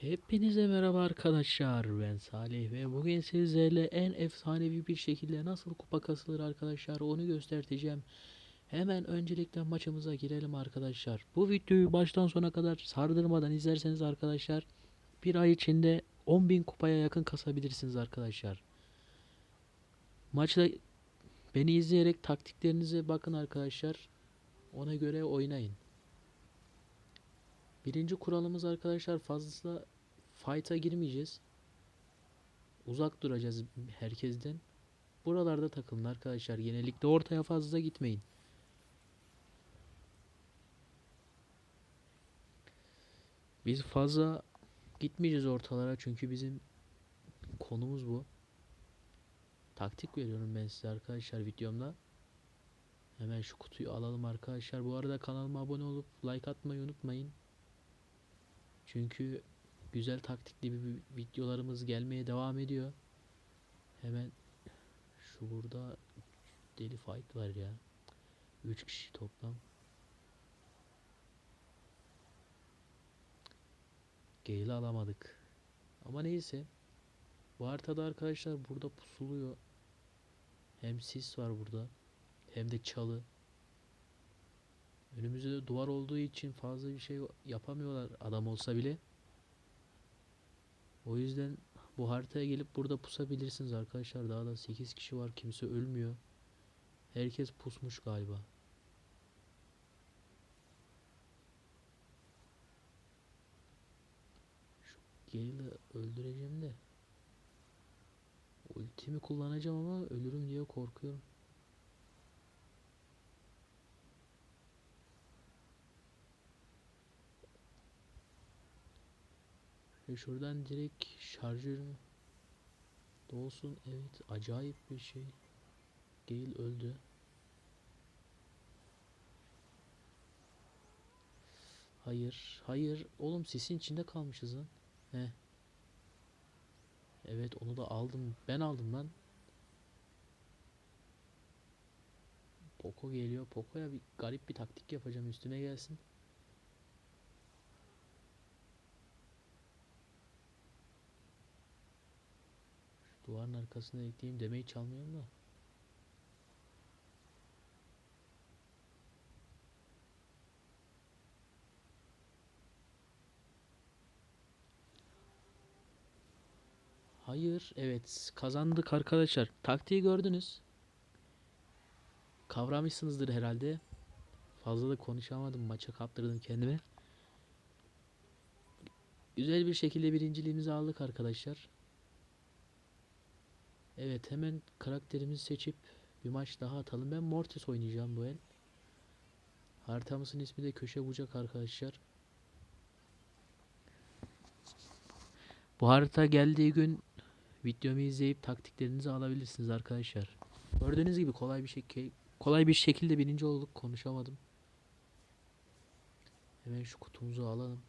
Hepinize merhaba arkadaşlar. Ben Salih ve bugün sizlerle en efsanevi bir şekilde nasıl kupa kasılır arkadaşlar onu göstereceğim. Hemen öncelikle maçımıza girelim arkadaşlar. Bu videoyu baştan sona kadar sardırmadan izlerseniz arkadaşlar bir ay içinde 10.000 kupaya yakın kasabilirsiniz arkadaşlar. Maçta beni izleyerek taktiklerinize bakın arkadaşlar. Ona göre oynayın. Birinci kuralımız arkadaşlar fazla fight'a girmeyeceğiz. Uzak duracağız herkesten. Buralarda takılın arkadaşlar. Genellikle ortaya fazla gitmeyin. Biz fazla gitmeyeceğiz ortalara çünkü bizim konumuz bu. Taktik veriyorum ben size arkadaşlar videomda. Hemen şu kutuyu alalım arkadaşlar. Bu arada kanalıma abone olup like atmayı unutmayın. Çünkü güzel taktikli bir videolarımız gelmeye devam ediyor. Hemen şu burada deli fight var ya. 3 kişi toplam. Gale'i alamadık. Ama neyse. Bu haritada arkadaşlar burada pusuluyor. Hem sis var burada. Hem de çalı. Önümüzde de duvar olduğu için fazla bir şey yapamıyorlar adam olsa bile. O yüzden bu haritaya gelip burada pusabilirsiniz arkadaşlar. Daha da 8 kişi var. Kimse ölmüyor. Herkes pusmuş galiba. Şu Gale'ı öldüreceğim de. Ultimi kullanacağım ama ölürüm diye korkuyorum. Ve şuradan direkt şarjörüm dolsun. Evet acayip bir şey. Gale öldü. Hayır, hayır. Oğlum sesin içinde kalmışız lan. He. Evet onu da aldım. Ben aldım lan. Poco geliyor. Poco'ya bir garip bir taktik yapacağım üstüne gelsin. Arkasına ekleyeyim demeyi çalmıyorum da. Hayır, evet kazandık arkadaşlar. Taktiği gördünüz. Kavramışsınızdır herhalde. Fazla da konuşamadım. Maça kaptırdım kendime. Güzel bir şekilde birinciliğimizi aldık arkadaşlar. Evet hemen karakterimizi seçip bir maç daha atalım. Ben Mortis oynayacağım bu el. Haritamızın ismi de köşe bucak arkadaşlar. Bu harita geldiği gün videomu izleyip taktiklerinizi alabilirsiniz arkadaşlar. Gördüğünüz gibi kolay bir şekilde kolay bir şekilde birinci olduk. Konuşamadım. Hemen şu kutumuzu alalım.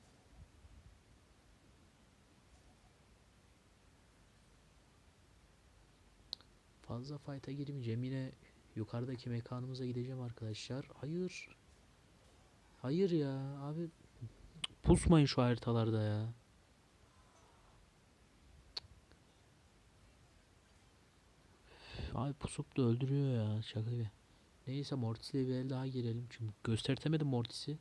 Fazla fight'a girmeyeceğim. Yine yukarıdaki mekanımıza gideceğim arkadaşlar. Hayır. Hayır ya abi. Pusmayın şu haritalarda ya. Abi pusup da öldürüyor ya şaka gibi. Neyse Mortis'le bir el daha girelim. Çünkü göstertemedim Mortis'i.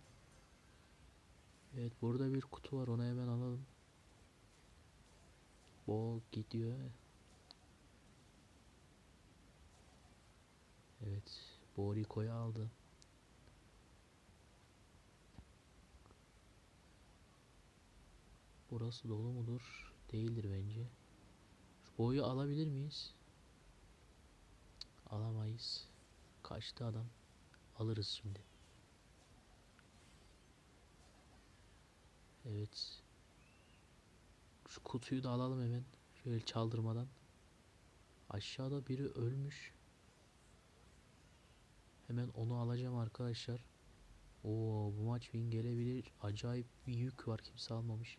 Evet burada bir kutu var onu hemen alalım. Bol gidiyor. Evet. Boriko'yu aldı. Burası dolu mudur? Değildir bence. Şu boyu alabilir miyiz? Alamayız. Kaçtı adam. Alırız şimdi. Evet. Şu kutuyu da alalım hemen. Şöyle çaldırmadan. Aşağıda biri ölmüş. Hemen onu alacağım arkadaşlar. Oo bu maç win gelebilir. Acayip bir yük var kimse almamış.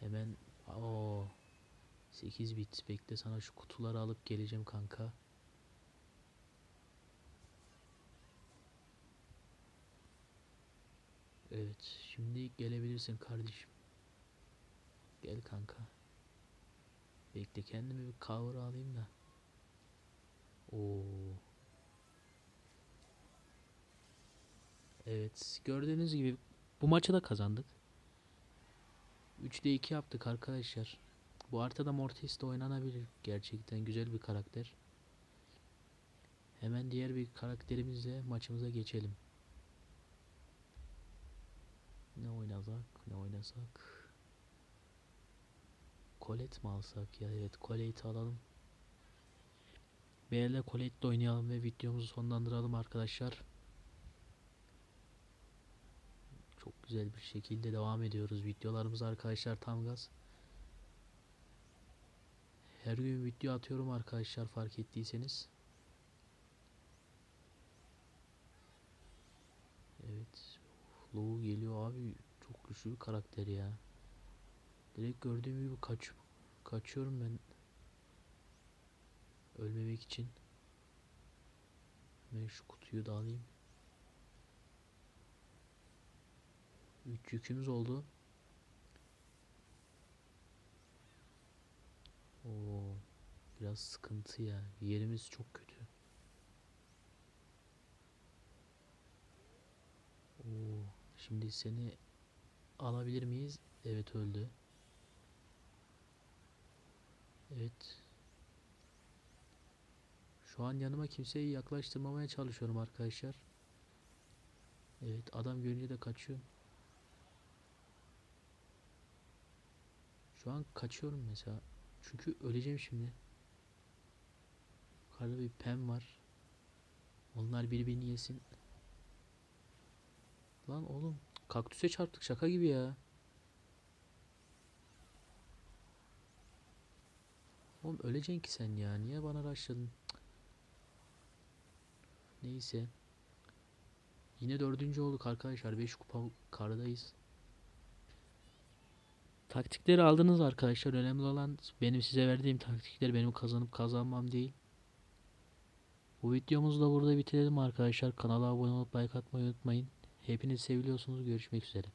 Hemen o 8 bit bekle sana şu kutuları alıp geleceğim kanka. Evet şimdi gelebilirsin kardeşim. Gel kanka. Bekle kendimi bir cover alayım da. Oo. Evet, gördüğünüz gibi bu maçı da kazandık. 3'te 2 yaptık arkadaşlar. Bu haritada Mortis de oynanabilir. Gerçekten güzel bir karakter. Hemen diğer bir karakterimizle maçımıza geçelim. Ne oynasak? Ne oynasak? Colette mi alsak ya? Evet Colette'i alalım. Beylerle Colette'le oynayalım ve videomuzu sonlandıralım arkadaşlar. Çok güzel bir şekilde devam ediyoruz videolarımız arkadaşlar tam gaz. Her gün video atıyorum arkadaşlar fark ettiyseniz. Evet. Low geliyor abi. Çok güçlü bir karakter ya. Direkt gördüğüm gibi kaç kaçıyorum ben. Ölmemek için. Ben şu kutuyu da alayım. 3 yükümüz oldu. Oo, biraz sıkıntı ya. Yerimiz çok kötü. Oo, şimdi seni alabilir miyiz? Evet öldü. Evet. Şu an yanıma kimseyi yaklaştırmamaya çalışıyorum arkadaşlar. Evet adam görünce de kaçıyor. Şu an kaçıyorum mesela. Çünkü öleceğim şimdi. Yukarıda bir pem var. Onlar birbirini yesin. Lan oğlum kaktüse çarptık şaka gibi ya. Oğlum öleceksin ki sen ya. Niye bana raşladın? Neyse. Yine dördüncü olduk arkadaşlar. 5 kupa kardayız. Taktikleri aldınız arkadaşlar. Önemli olan benim size verdiğim taktikler benim kazanıp kazanmam değil. Bu videomuzu da burada bitirelim arkadaşlar. Kanala abone olup like atmayı unutmayın. Hepiniz seviliyorsunuz. Görüşmek üzere.